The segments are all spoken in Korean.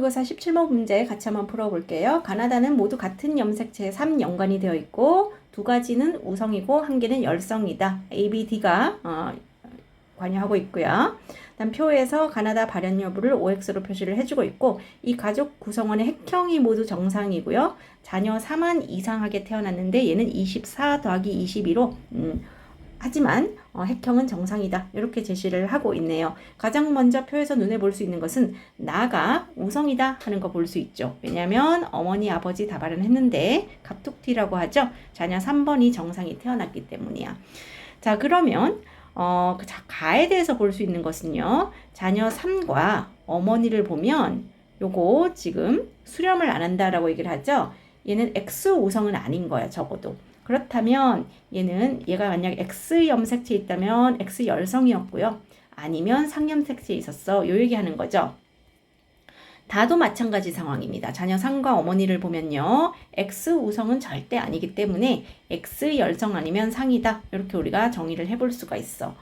모의고사 17번 문제 같이 한번 풀어볼게요. 가나다는 모두 같은 염색체에 3연관이 되어 있고 두 가지는 우성이고 한 개는 열성이다. A, B, D가 어, 관여하고 있고요. 다음 표에서 가나다 발현 여부를 OX로 표시를 해주고 있고 이 가족 구성원의 핵형이 모두 정상이고요. 자녀 3만 이상하게 태어났는데 얘는 24 더하기 22로 음, 하지만 어, 핵형은 정상이다. 이렇게 제시를 하고 있네요. 가장 먼저 표에서 눈에 볼 수 있는 것은 나가 우성이다 하는 거 볼 수 있죠. 왜냐하면 어머니 아버지 다 발현했는데 갑툭튀라고 하죠. 자녀 3번이 정상이 태어났기 때문이야. 자 그러면 어, 그 자, 가에 대해서 볼 수 있는 것은요. 자녀 3과 어머니를 보면 요거 지금 수렴을 안 한다라고 얘기를 하죠. 얘는 X 우성은 아닌 거야, 적어도. 그렇다면 얘는 얘가 만약 X 염색체에 있다면 X 열성이었고요. 아니면 상염색체에 있었어. 요 얘기하는 거죠. 다도 마찬가지 상황입니다. 자녀 상과 어머니를 보면요. X 우성은 절대 아니기 때문에 X 열성 아니면 상이다. 이렇게 우리가 정의를 해볼 수가 있어.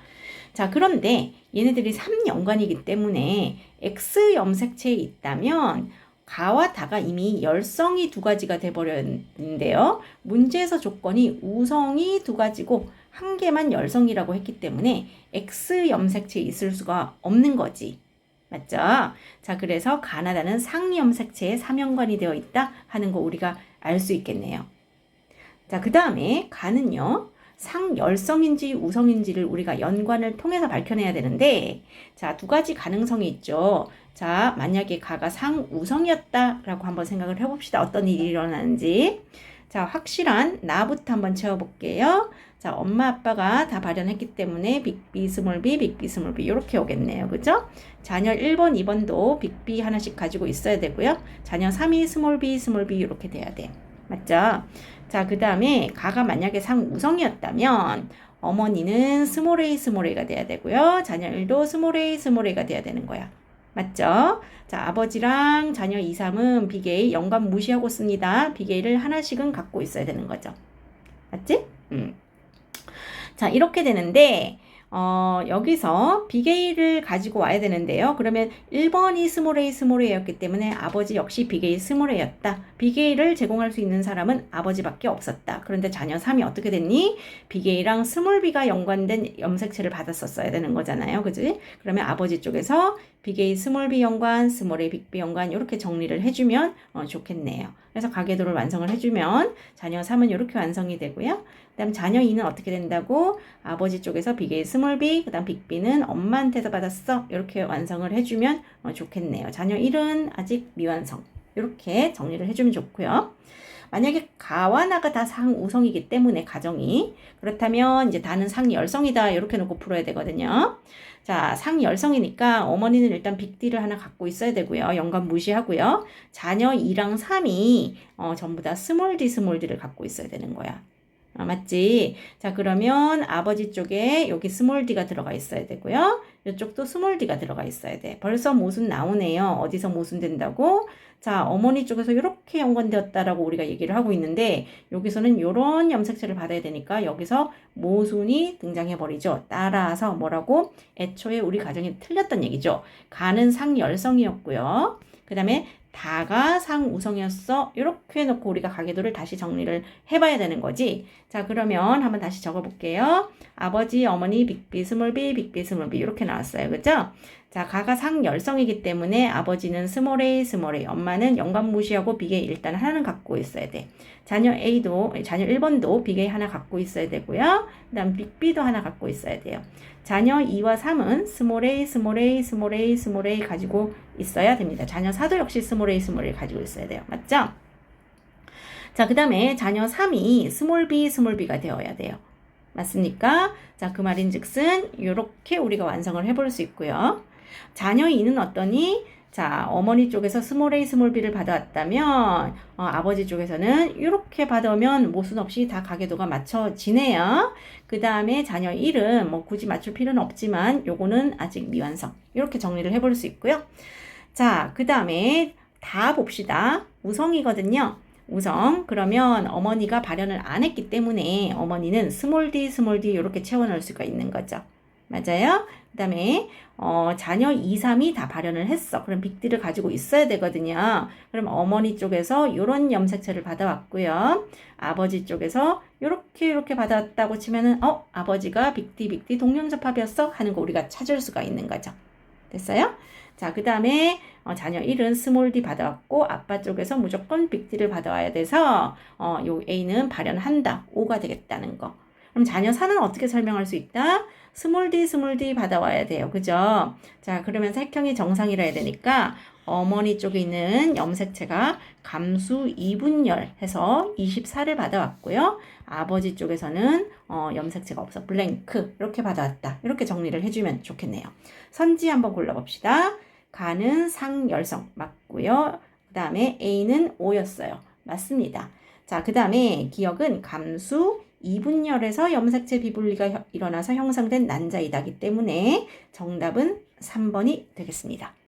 자, 그런데 얘네들이 3연관이기 때문에 X 염색체에 있다면 가와 다가 이미 열성이 두 가지가 돼버렸는데요. 문제에서 조건이 우성이 두 가지고 한 개만 열성이라고 했기 때문에 X 염색체에 있을 수가 없는 거지. 맞죠? 자, 그래서 가나다는 상염색체에 삼연관이 되어 있다 하는 거 우리가 알 수 있겠네요. 자, 그 다음에 가는요. 상열성인지 우성인지를 우리가 연관을 통해서 밝혀내야 되는데, 자, 두 가지 가능성이 있죠. 자, 만약에 가가 상우성이었다라고 한번 생각을 해봅시다. 어떤 일이 일어나는지. 자, 확실한 나부터 한번 채워볼게요. 자, 엄마 아빠가 다 발현했기 때문에 빅비, 스몰 비, 빅비, 스몰 비 이렇게 오겠네요. 그죠? 자녀 1번, 2번도 빅비 하나씩 가지고 있어야 되고요. 자녀 3이 스몰 비, 스몰 비 이렇게 돼야 돼. 맞죠? 자, 그 다음에 가가 만약에 상우성이었다면 어머니는 스몰 A가 돼야 되고요. 자녀 1도 스몰 A, 스몰 A가 돼야 되는 거야. 맞죠? 자, 아버지랑 자녀 2, 3은 비게이 연관 무시하고 씁니다. 비게이를 하나씩은 갖고 있어야 되는 거죠. 맞지? 음. 자, 이렇게 되는데, 어, 여기서 비게이를 가지고 와야 되는데요. 그러면 1번이 스몰A 스몰A였기 때문에 아버지 역시 비게이 스몰A였다. 비게이를 제공할 수 있는 사람은 아버지밖에 없었다. 그런데 자녀 3이 어떻게 됐니? 비게이랑 스몰비가 연관된 염색체를 받았었어야 되는 거잖아요. 그지? 그러면 아버지 쪽에서 비게이 스몰비 연관, 스몰A 빅비 연관 이렇게 정리를 해주면 어, 좋겠네요. 그래서 가계도를 완성을 해주면 자녀 3은 이렇게 완성이 되고요. 그 다음 자녀 2는 어떻게 된다고? 아버지 쪽에서 비게이 스몰비, 그다음 빅비는 엄마한테서 받았어. 이렇게 완성을 해주면 어, 좋겠네요. 자녀 1은 아직 미완성. 이렇게 정리를 해주면 좋고요. 만약에 가와 나가 다 상우성이기 때문에 가정이 그렇다면 이제 다는 상열성이다 이렇게 놓고 풀어야 되거든요. 자, 상열성이니까 어머니는 일단 빅디를 하나 갖고 있어야 되고요. 연관 무시하고요. 자녀 2랑 3이 어, 전부 다 스몰디 스몰디를 갖고 있어야 되는 거야. 아, 맞지? 자, 그러면 아버지 쪽에 여기 스몰 d가 들어가 있어야 되고요. 이쪽도 스몰 d가 들어가 있어야 돼. 벌써 모순 나오네요. 어디서 모순된다고? 자, 어머니 쪽에서 이렇게 연관되었다라고 우리가 얘기를 하고 있는데 여기서는 이런 염색체를 받아야 되니까 여기서 모순이 등장해 버리죠. 따라서 뭐라고? 애초에 우리 가정이 틀렸던 얘기죠. 가는 상열성이었고요. 그 다음에 다가 상우성이었어. 이렇게 해놓고 우리가 가계도를 다시 정리를 해봐야 되는 거지. 자, 그러면 한번 다시 적어볼게요. 아버지, 어머니, 빅비, 스몰비, 빅비, 스몰비 이렇게 나왔어요. 그죠? 자, 가가 상열성이기 때문에 아버지는 스몰 A, 스몰 A, 엄마는 연관 무시하고 비계 일단 하나는 갖고 있어야 돼. 자녀 A도, 자녀 1번도 비계 하나 갖고 있어야 되고요. 그 다음 빅비도 하나 갖고 있어야 돼요. 자녀 2와 3은 스몰 A, 스몰 A, 스몰 A, 스몰 A 가지고 있어야 됩니다. 자녀 4도 역시 스몰 A, 스몰 A 가지고 있어야 돼요. 맞죠? 자, 그 다음에 자녀 3이 스몰 B, 스몰 B가 되어야 돼요. 맞습니까? 자, 그 말인 즉슨 이렇게 우리가 완성을 해볼 수 있고요. 자녀 2는 어떠니? 자, 어머니 쪽에서 스몰 A, 스몰 B를 받아왔다면, 어, 아버지 쪽에서는 이렇게 받아오면 모순 없이 다 가계도가 맞춰지네요. 그 다음에 자녀 1은 뭐 굳이 맞출 필요는 없지만, 요거는 아직 미완성. 이렇게 정리를 해볼 수 있고요. 자, 그 다음에 다 봅시다. 우성이거든요. 우성. 그러면 어머니가 발현을 안 했기 때문에 어머니는 스몰 d, 스몰 d 이렇게 채워넣을 수가 있는 거죠. 맞아요? 그 다음에, 어, 자녀 2, 3이 다 발현을 했어. 그럼 빅디를 가지고 있어야 되거든요. 그럼 어머니 쪽에서 요런 염색체를 받아왔고요. 아버지 쪽에서 요렇게 요렇게 받아왔다고 치면은, 어, 아버지가 빅디, 빅디 동년접합이었어? 하는 거 우리가 찾을 수가 있는 거죠. 됐어요? 자, 그 다음에 어, 자녀 1은 스몰 D 받아왔고 아빠 쪽에서 무조건 빅 D를 받아와야 돼서 어, 요 A는 발현한다. 5가 되겠다는 거. 그럼 자녀 4는 어떻게 설명할 수 있다? 스몰 D, 스몰 D 받아와야 돼요. 그죠? 자, 그러면 색형이 정상이라 해야 되니까 어머니 쪽에 있는 염색체가 감수 2분열 해서 24를 받아왔고요. 아버지 쪽에서는 어, 염색체가 없어. 블랭크. 이렇게 받아왔다. 이렇게 정리를 해주면 좋겠네요. 선지 한번 골라봅시다. 가는 상열성 맞고요. 그 다음에 A는 5였어요. 맞습니다. 자, 그 다음에 기억은 감수 2분열에서 염색체 비분리가 혀- 일어나서 형성된 난자이다기 때문에 정답은 3번이 되겠습니다.